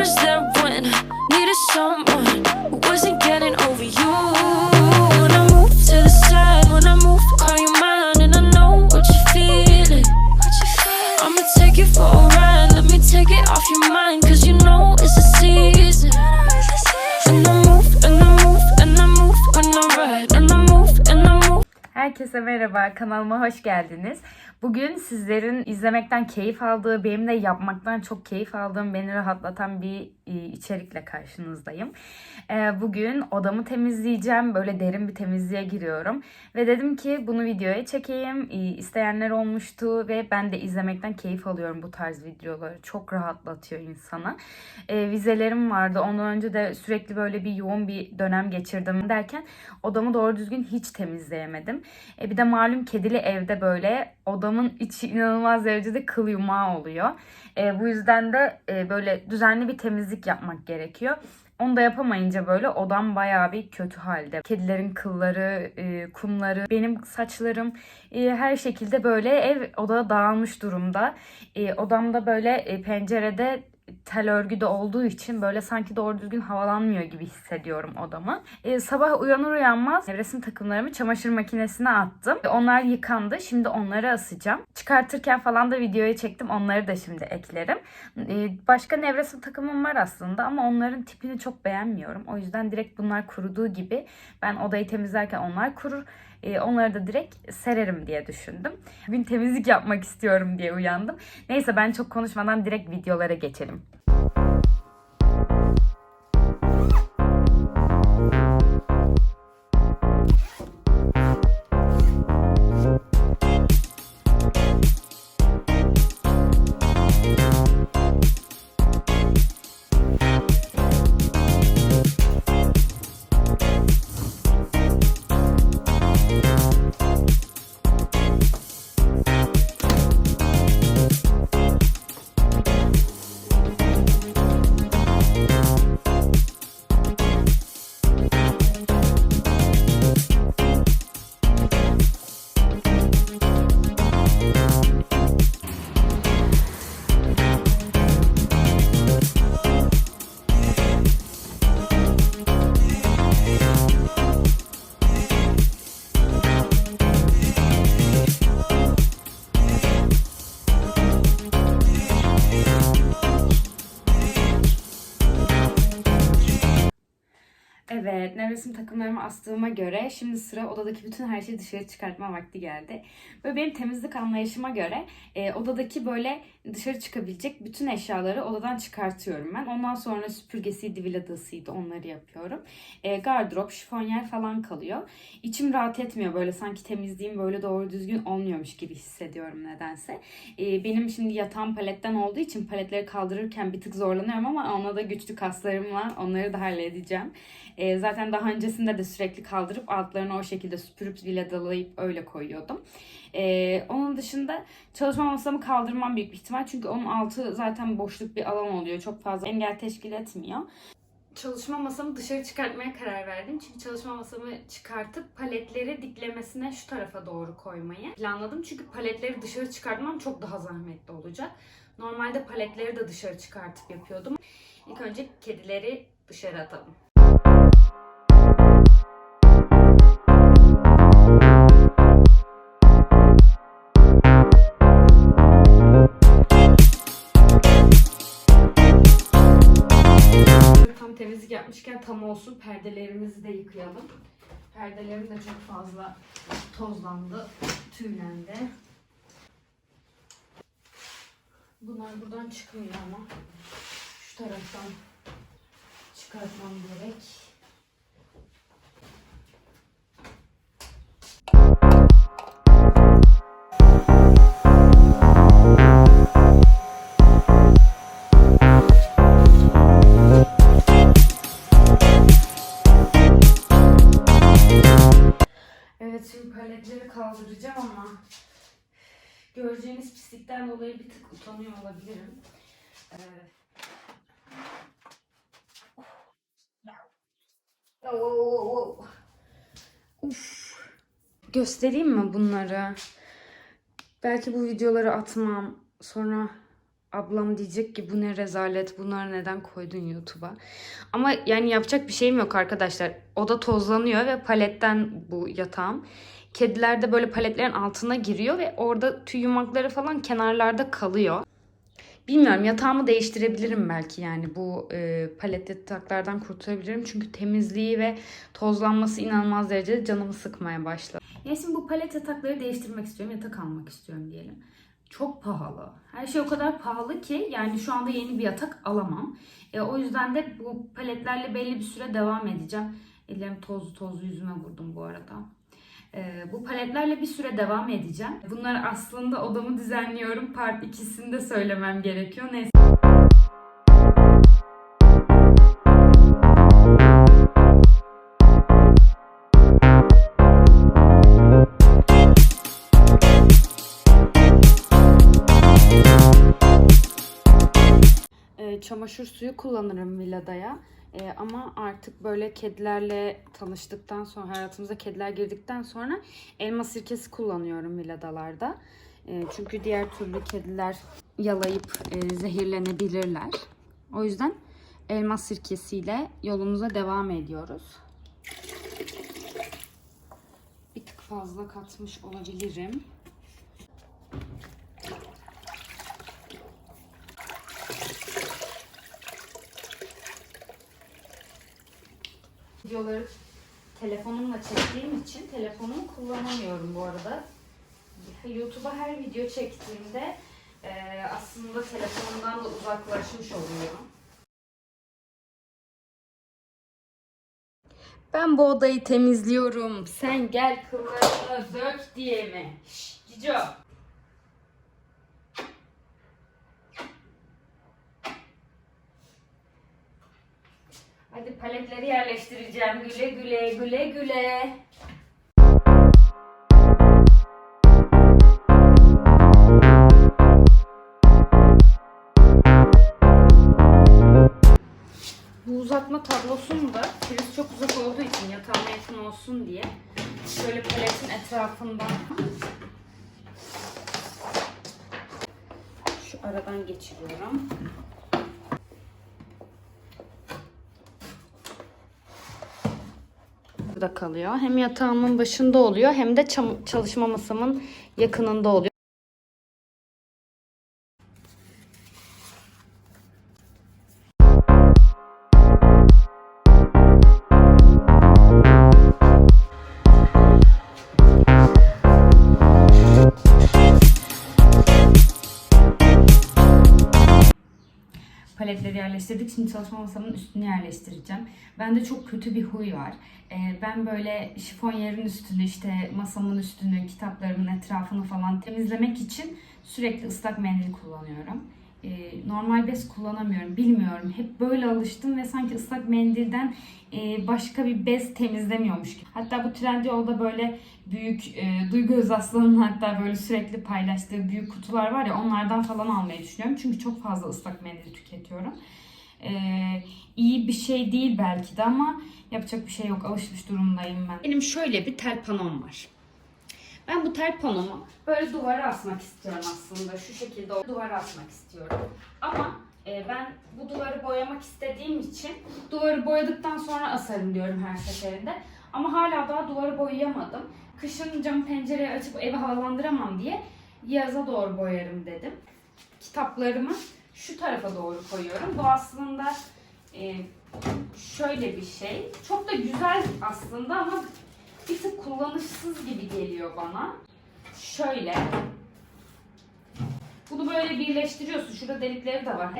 was there when needed someone wasn't getting over you. When I move to the side, when I move, call you mine, and I know what you're feeling. I'ma take you for a ride. Let me take it off your mind, cause you know it's a season. Herkese merhaba, kanalıma hoş geldiniz. Bugün sizlerin izlemekten keyif aldığı, benim de yapmaktan çok keyif aldığım, beni rahatlatan bir e, içerikle karşınızdayım. E, Bugün odamı temizleyeceğim, böyle derin bir temizliğe giriyorum. Ve dedim ki bunu videoya çekeyim. E, İsteyenler olmuştu ve ben de izlemekten keyif alıyorum bu tarz videoları. Çok rahatlatıyor insana. E, Vizelerim vardı, ondan önce de sürekli böyle bir yoğun bir dönem geçirdim derken odamı doğru düzgün hiç temizleyemedim. Bir de malum kedili evde böyle odamın içi inanılmaz derecede kıl yumağı oluyor. E, bu yüzden de e, böyle düzenli bir temizlik yapmak gerekiyor. Onu da yapamayınca böyle odam bayağı bir kötü halde. Kedilerin kılları, e, kumları, benim saçlarım e, her şekilde böyle ev odada dağılmış durumda. E, odamda böyle e, pencerede tel örgü de olduğu için böyle sanki doğru düzgün havalanmıyor gibi hissediyorum odamı. Ee, sabah uyanır uyanmaz resim takımlarımı çamaşır makinesine attım. Onlar yıkandı. Şimdi onları asacağım. Çıkartırken falan da videoya çektim. Onları da şimdi eklerim. Ee, başka nevresim takımım var aslında ama onların tipini çok beğenmiyorum. O yüzden direkt bunlar kuruduğu gibi ben odayı temizlerken onlar kurur. Ee, onları da direkt sererim diye düşündüm. Bugün temizlik yapmak istiyorum diye uyandım. Neyse ben çok konuşmadan direkt videolara geçelim. Evet, nevresim takımlarımı astığıma göre şimdi sıra odadaki bütün her şeyi dışarı çıkartma vakti geldi. Böyle benim temizlik anlayışıma göre e, odadaki böyle dışarı çıkabilecek bütün eşyaları odadan çıkartıyorum ben. Ondan sonra süpürgesiydi, viladasıydı onları yapıyorum. E, gardırop, şifonyer falan kalıyor. İçim rahat etmiyor böyle sanki temizliğim böyle doğru düzgün olmuyormuş gibi hissediyorum nedense. E, benim şimdi yatağım paletten olduğu için paletleri kaldırırken bir tık zorlanıyorum ama ona da güçlü kaslarım var. Onları da halledeceğim. E, zaten daha öncesinde de sürekli kaldırıp altlarını o şekilde süpürüp viladalayıp öyle koyuyordum. E, onun dışında çalışma masamı kaldırmam büyük bir ihtimal. Çünkü onun altı zaten boşluk bir alan oluyor. Çok fazla engel teşkil etmiyor. Çalışma masamı dışarı çıkartmaya karar verdim. Çünkü çalışma masamı çıkartıp paletleri diklemesine şu tarafa doğru koymayı planladım. Çünkü paletleri dışarı çıkartmam çok daha zahmetli olacak. Normalde paletleri de dışarı çıkartıp yapıyordum. İlk önce kedileri dışarı atalım. Yapmışken tam olsun perdelerimizi de yıkayalım. Perdelerim de çok fazla tozlandı, tüylendi. Bunlar buradan çıkmıyor ama şu taraftan çıkartmam gerek. Paletleri kaldıracağım ama göreceğiniz pislikten dolayı bir tık utanıyor olabilirim. Ee, Oo, oo, oo. Uf. Göstereyim mi bunları? Belki bu videoları atmam. Sonra Ablam diyecek ki bu ne rezalet bunları neden koydun YouTube'a. Ama yani yapacak bir şeyim yok arkadaşlar. Oda tozlanıyor ve paletten bu yatağım. Kediler de böyle paletlerin altına giriyor ve orada tüy yumakları falan kenarlarda kalıyor. Bilmiyorum yatağımı değiştirebilirim belki yani bu e, palet yataklardan kurtulabilirim. Çünkü temizliği ve tozlanması inanılmaz derecede canımı sıkmaya başladı. Ya şimdi bu palet yatakları değiştirmek istiyorum. Yatak almak istiyorum diyelim. Çok pahalı. Her şey o kadar pahalı ki yani şu anda yeni bir yatak alamam. E, o yüzden de bu paletlerle belli bir süre devam edeceğim. Ellerim tozlu tozlu yüzüme vurdum bu arada. Ee, bu paletlerle bir süre devam edeceğim. Bunlar aslında odamı düzenliyorum. Part 2'sini de söylemem gerekiyor. Neyse. Ee, çamaşır suyu kullanırım villadaya. Ee, ama artık böyle kedilerle tanıştıktan sonra, hayatımıza kediler girdikten sonra elma sirkesi kullanıyorum villadalarda. Ee, çünkü diğer türlü kediler yalayıp e, zehirlenebilirler. O yüzden elma sirkesiyle yolumuza devam ediyoruz. Bir tık fazla katmış olabilirim. videoları telefonumla çektiğim için telefonumu kullanamıyorum bu arada. YouTube'a her video çektiğimde e, aslında telefonumdan da uzaklaşmış oluyorum. Ben bu odayı temizliyorum. Sen gel kıllarını dök diye mi? Şşş Cico. Hadi paletleri yerleştireceğim. Güle güle güle güle. Uzatma tablosunu da priz çok uzak olduğu için yatağıma yakın olsun diye şöyle paletin etrafından şu aradan geçiriyorum. burada kalıyor. Hem yatağımın başında oluyor hem de çalışma masamın yakınında oluyor. Yerleştirdik. Şimdi çalışma masamın üstünü yerleştireceğim. Bende çok kötü bir huy var. Ee, ben böyle şifonyerin üstünü, işte masamın üstünü, kitaplarımın etrafını falan temizlemek için sürekli ıslak mendil kullanıyorum. Ee, normal bez kullanamıyorum. Bilmiyorum. Hep böyle alıştım ve sanki ıslak mendilden e, başka bir bez temizlemiyormuş gibi. Hatta bu Trendyol'da böyle büyük e, Duygu Özaslan'ın hatta böyle sürekli paylaştığı büyük kutular var ya onlardan falan almayı düşünüyorum. Çünkü çok fazla ıslak mendil tüketiyorum. Ee, iyi bir şey değil belki de ama yapacak bir şey yok. Alışmış durumdayım ben. Benim şöyle bir tel panom var. Ben bu tel panomu böyle duvara asmak istiyorum aslında. Şu şekilde duvara asmak istiyorum. Ama e, ben bu duvarı boyamak istediğim için duvarı boyadıktan sonra asarım diyorum her seferinde. Ama hala daha duvarı boyayamadım. Kışın cam pencereyi açıp evi havalandıramam diye yaza doğru boyarım dedim. Kitaplarımı şu tarafa doğru koyuyorum. Bu aslında e, şöyle bir şey. Çok da güzel aslında ama bir tık kullanışsız gibi geliyor bana. Şöyle. Bunu böyle birleştiriyorsun. Şurada delikleri de var.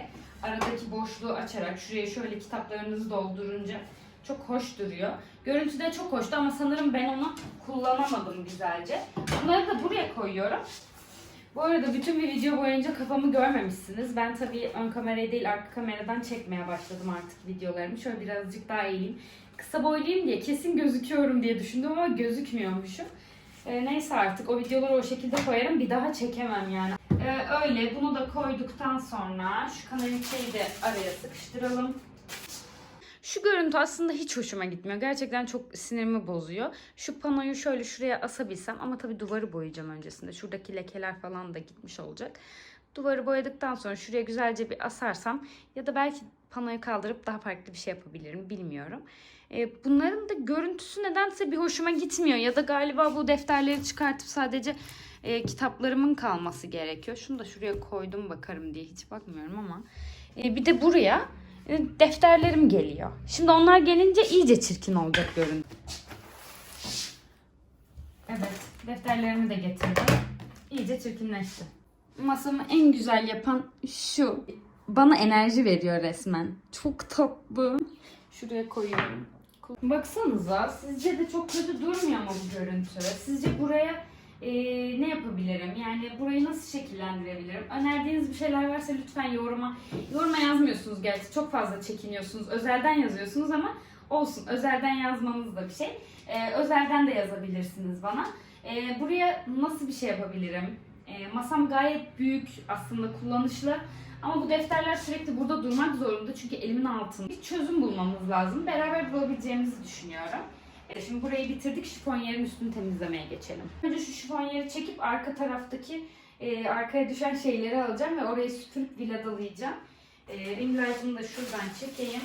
Aradaki boşluğu açarak şuraya şöyle kitaplarınızı doldurunca çok hoş duruyor. Görüntüde çok hoştu ama sanırım ben onu kullanamadım güzelce. Bunları da buraya koyuyorum. Bu arada bütün bir video boyunca kafamı görmemişsiniz. Ben tabii ön kamerayı değil arka kameradan çekmeye başladım artık videolarımı. Şöyle birazcık daha eğeyim. Kısa boyluyum diye kesin gözüküyorum diye düşündüm ama gözükmüyormuşum. Ee, neyse artık o videoları o şekilde koyarım. Bir daha çekemem yani. Ee, öyle bunu da koyduktan sonra şu kanaliçeyi de araya sıkıştıralım. Şu görüntü aslında hiç hoşuma gitmiyor. Gerçekten çok sinirimi bozuyor. Şu panoyu şöyle şuraya asabilsem ama tabii duvarı boyayacağım öncesinde. Şuradaki lekeler falan da gitmiş olacak. Duvarı boyadıktan sonra şuraya güzelce bir asarsam ya da belki panoyu kaldırıp daha farklı bir şey yapabilirim bilmiyorum. E, bunların da görüntüsü nedense bir hoşuma gitmiyor ya da galiba bu defterleri çıkartıp sadece e, kitaplarımın kalması gerekiyor. Şunu da şuraya koydum bakarım diye hiç bakmıyorum ama. E, bir de buraya e, defterlerim geliyor. Şimdi onlar gelince iyice çirkin olacak görüntü. Evet, defterlerimi de getirdim. İyice çirkinleşti. Masamı en güzel yapan şu. Bana enerji veriyor resmen. Çok tatlı. Şuraya koyuyorum. Baksanıza sizce de çok kötü durmuyor mu bu görüntü? Sizce buraya e, ne yapabilirim? Yani burayı nasıl şekillendirebilirim? Önerdiğiniz bir şeyler varsa lütfen yoruma. Yoruma yazmıyorsunuz gerçi. Çok fazla çekiniyorsunuz. Özelden yazıyorsunuz ama olsun. Özelden yazmanız da bir şey. E, özelden de yazabilirsiniz bana. E, buraya nasıl bir şey yapabilirim? E, masam gayet büyük aslında kullanışlı. Ama bu defterler sürekli burada durmak zorunda çünkü elimin altında. Bir çözüm bulmamız lazım. Beraber bulabileceğimizi düşünüyorum. Şimdi burayı bitirdik. Şifonyerin üstünü temizlemeye geçelim. Önce şu şifonyeri çekip arka taraftaki e, arkaya düşen şeyleri alacağım ve orayı süpürüp viladalayacağım. E, ring light'ımı da şuradan çekeyim.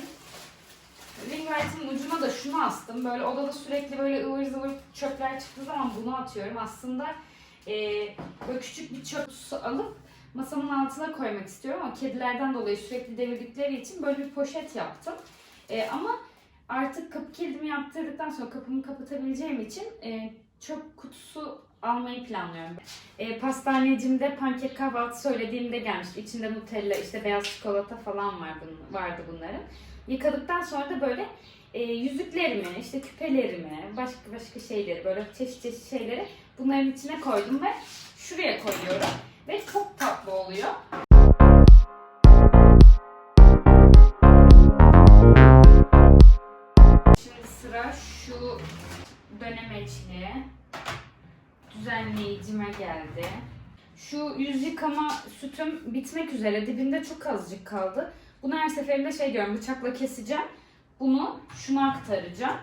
Ring light'ın ucuna da şunu astım. Böyle odada sürekli böyle ıvır zıvır çöpler çıktığı zaman bunu atıyorum. Aslında e, böyle küçük bir çöp alıp masamın altına koymak istiyorum ama kedilerden dolayı sürekli devirdikleri için böyle bir poşet yaptım. E, ama artık kapı kilidimi yaptırdıktan sonra kapımı kapatabileceğim için e, çöp kutusu almayı planlıyorum. E, pastanecimde pankek kahvaltı söylediğimde gelmişti. İçinde Nutella, işte beyaz çikolata falan var bunun, vardı bunların. Yıkadıktan sonra da böyle e, yüzüklerimi, işte küpelerimi, başka başka şeyleri, böyle çeşit çeşit şeyleri bunların içine koydum ve şuraya koyuyorum. Ve çok tatlı oluyor. Şimdi sıra şu dönemeçli düzenleyicime geldi. Şu yüz yıkama sütüm bitmek üzere. Dibinde çok azıcık kaldı. Bunu her seferinde şey diyorum bıçakla keseceğim. Bunu şuna aktaracağım.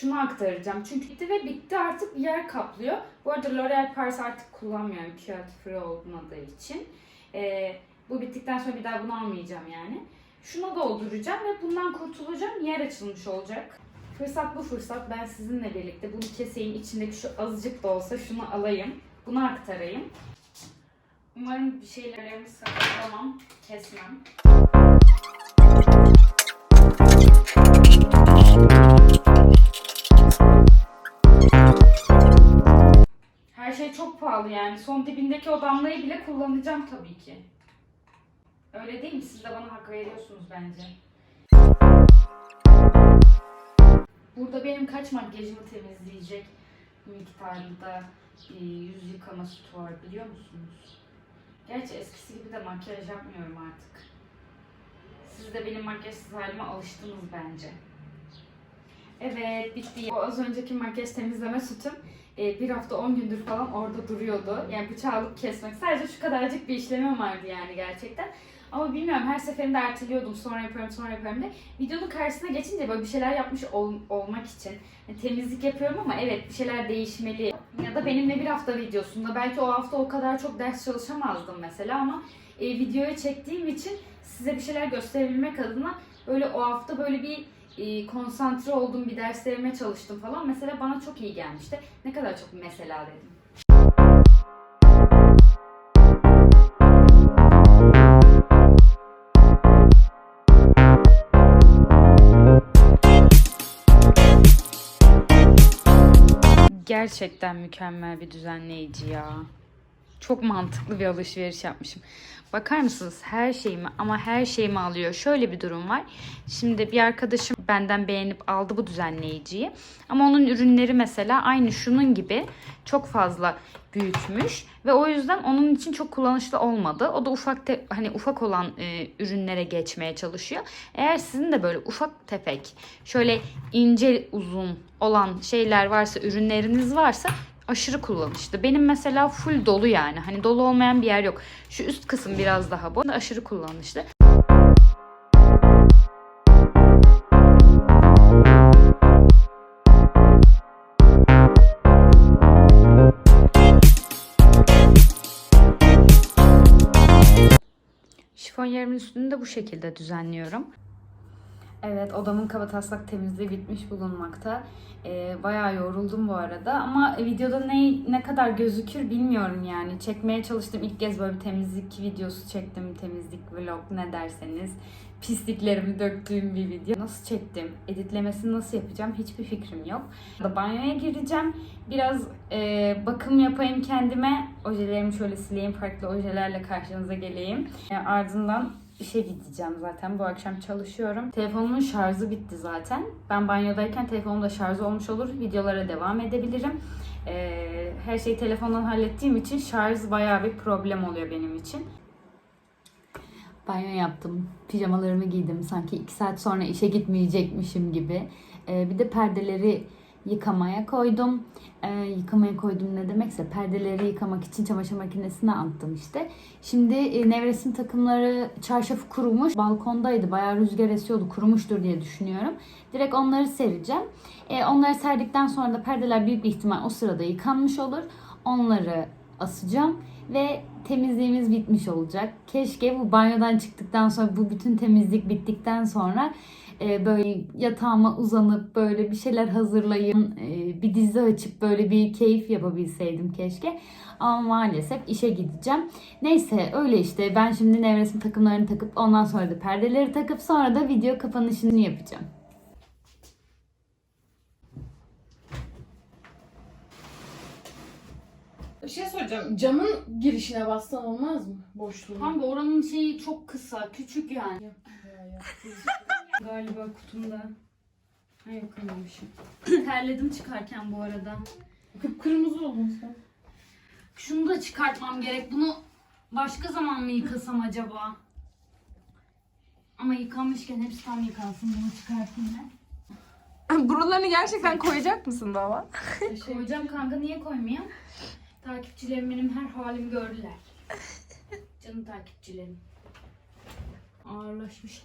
Şunu aktaracağım. Çünkü bitti ve bitti artık yer kaplıyor. Bu arada L'Oreal Paris artık kullanmıyorum kağıt free olmadığı için. Ee, bu bittikten sonra bir daha bunu almayacağım yani. Şunu dolduracağım ve bundan kurtulacağım. Yer açılmış olacak. Fırsat bu fırsat. Ben sizinle birlikte bunu keseyim. içindeki şu azıcık da olsa şunu alayım. Bunu aktarayım. Umarım bir şeylerimi saklamam, kesmem. Yani. Son dibindeki o damlayı bile kullanacağım tabii ki. Öyle değil mi? Siz de bana hak veriyorsunuz bence. Burada benim kaç makyajımı temizleyecek miktarında e, yüz yıkama sütü var biliyor musunuz? Gerçi eskisi gibi de makyaj yapmıyorum artık. Siz de benim makyajsız halime alıştınız bence. Evet bitti. O az önceki makyaj temizleme sütüm e, bir hafta 10 gündür falan orada duruyordu. Yani bıçağı alıp kesmek. Sadece şu kadarcık bir işlemim vardı yani gerçekten. Ama bilmiyorum her seferinde erteliyordum sonra yapıyorum sonra yapıyorum diye. Videonun karşısına geçince böyle bir şeyler yapmış ol- olmak için yani temizlik yapıyorum ama evet bir şeyler değişmeli. Ya da benimle bir hafta videosunda belki o hafta o kadar çok ders çalışamazdım mesela ama e, videoya çektiğim için size bir şeyler gösterebilmek adına böyle o hafta böyle bir e, konsantre olduğum bir derslerime çalıştım falan. Mesela bana çok iyi gelmişti. Ne kadar çok mesela dedim. Gerçekten mükemmel bir düzenleyici ya. Çok mantıklı bir alışveriş yapmışım. Bakar mısınız her şeyimi ama her şeyimi alıyor. Şöyle bir durum var. Şimdi bir arkadaşım benden beğenip aldı bu düzenleyiciyi. Ama onun ürünleri mesela aynı şunun gibi çok fazla büyütmüş ve o yüzden onun için çok kullanışlı olmadı. O da ufak te- hani ufak olan e, ürünlere geçmeye çalışıyor. Eğer sizin de böyle ufak tefek, şöyle ince uzun olan şeyler varsa, ürünleriniz varsa aşırı kullanışlı. Benim mesela full dolu yani. Hani dolu olmayan bir yer yok. Şu üst kısım biraz daha bu. Aşırı kullanışlı. Şifon yerimin üstünü de bu şekilde düzenliyorum. Evet odamın kabataslak temizliği bitmiş bulunmakta. Ee, bayağı yoruldum bu arada ama videoda ne ne kadar gözükür bilmiyorum yani. Çekmeye çalıştım ilk kez böyle bir temizlik videosu çektim. Temizlik vlog ne derseniz. Pisliklerimi döktüğüm bir video. Nasıl çektim? Editlemesini nasıl yapacağım? Hiçbir fikrim yok. Banyoya gireceğim. Biraz e, bakım yapayım kendime. Ojelerimi şöyle sileyim. Farklı ojelerle karşınıza geleyim. E, ardından işe gideceğim zaten. Bu akşam çalışıyorum. Telefonumun şarjı bitti zaten. Ben banyodayken telefonum da şarjı olmuş olur. Videolara devam edebilirim. Ee, her şeyi telefondan hallettiğim için şarj bayağı bir problem oluyor benim için. Banyo yaptım. Pijamalarımı giydim. Sanki 2 saat sonra işe gitmeyecekmişim gibi. Ee, bir de perdeleri yıkamaya koydum. Ee, yıkamaya koydum ne demekse perdeleri yıkamak için çamaşır makinesine attım işte. Şimdi e, nevresim takımları çarşafı kurumuş. Balkondaydı. Bayağı rüzgar esiyordu. Kurumuştur diye düşünüyorum. Direkt onları sereceğim. E, onları serdikten sonra da perdeler büyük bir ihtimal o sırada yıkanmış olur. Onları asacağım ve temizliğimiz bitmiş olacak. Keşke bu banyodan çıktıktan sonra bu bütün temizlik bittikten sonra e, böyle yatağıma uzanıp böyle bir şeyler hazırlayıp e, bir dizi açıp böyle bir keyif yapabilseydim keşke. Ama maalesef işe gideceğim. Neyse öyle işte ben şimdi nevresim takımlarını takıp ondan sonra da perdeleri takıp sonra da video kapanışını yapacağım. Bir şey soracağım. Camın girişine bassan olmaz mı? Boşluğu. Kanka oranın şeyi çok kısa, küçük yani. Galiba kutumda. Ha yok kırmamışım. Terledim çıkarken bu arada. Kıpkırmızı oldun sen. Şunu da çıkartmam gerek. Bunu başka zaman mı yıkasam acaba? Ama yıkanmışken hepsi tam yıkansın. Bunu çıkartayım ben. Buralarını gerçekten koyacak mısın baba? Koyacağım kanka niye koymayayım? Takipçilerim benim her halimi gördüler. Canım takipçilerim. Ağırlaşmış.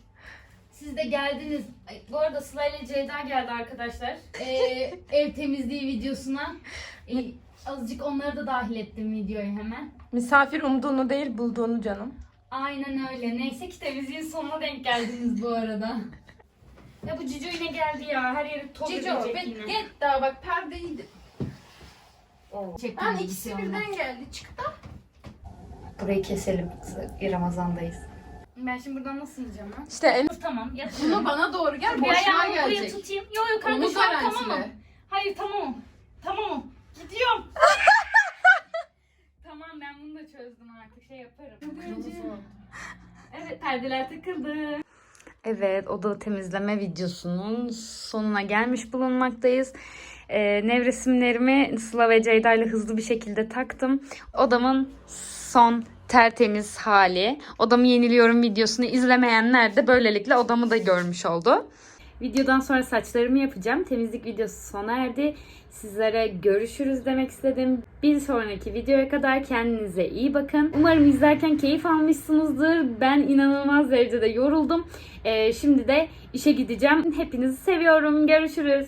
Siz de geldiniz. Ay, bu arada Sıla ile Ceyda geldi arkadaşlar. Ee, ev temizliği videosuna. Ee, azıcık onları da dahil ettim videoya hemen. Misafir umduğunu değil bulduğunu canım. Aynen öyle. Neyse ki temizliğin sonuna denk geldiniz bu arada. Ya bu Cico yine geldi ya. Her yeri toz Cico edecek yine. git daha bak perdeydi. Çektim Lan ikisi birden geldi. Çıktı. Burayı keselim. Ramazan'dayız. Ben şimdi buradan nasıl ineceğim lan? İşte el tamam Bunu yatıyorum. bana doğru gel. Bir Boşluğa ayağımı buraya gelecek. tutayım. Yok yok kanka Onu şu an tamamım. Hayır tamamım. Tamamım. Gidiyorum. tamam ben bunu da çözdüm artık şey yaparım. Evet perdeler takıldı. Evet oda temizleme videosunun sonuna gelmiş bulunmaktayız. Ee, nevresimlerimi Sıla ve Ceyda ile hızlı bir şekilde taktım. Odamın son tertemiz hali. Odamı yeniliyorum videosunu izlemeyenler de böylelikle odamı da görmüş oldu. Videodan sonra saçlarımı yapacağım. Temizlik videosu sona erdi. Sizlere görüşürüz demek istedim. Bir sonraki videoya kadar kendinize iyi bakın. Umarım izlerken keyif almışsınızdır. Ben inanılmaz derecede yoruldum. Ee, şimdi de işe gideceğim. Hepinizi seviyorum. Görüşürüz.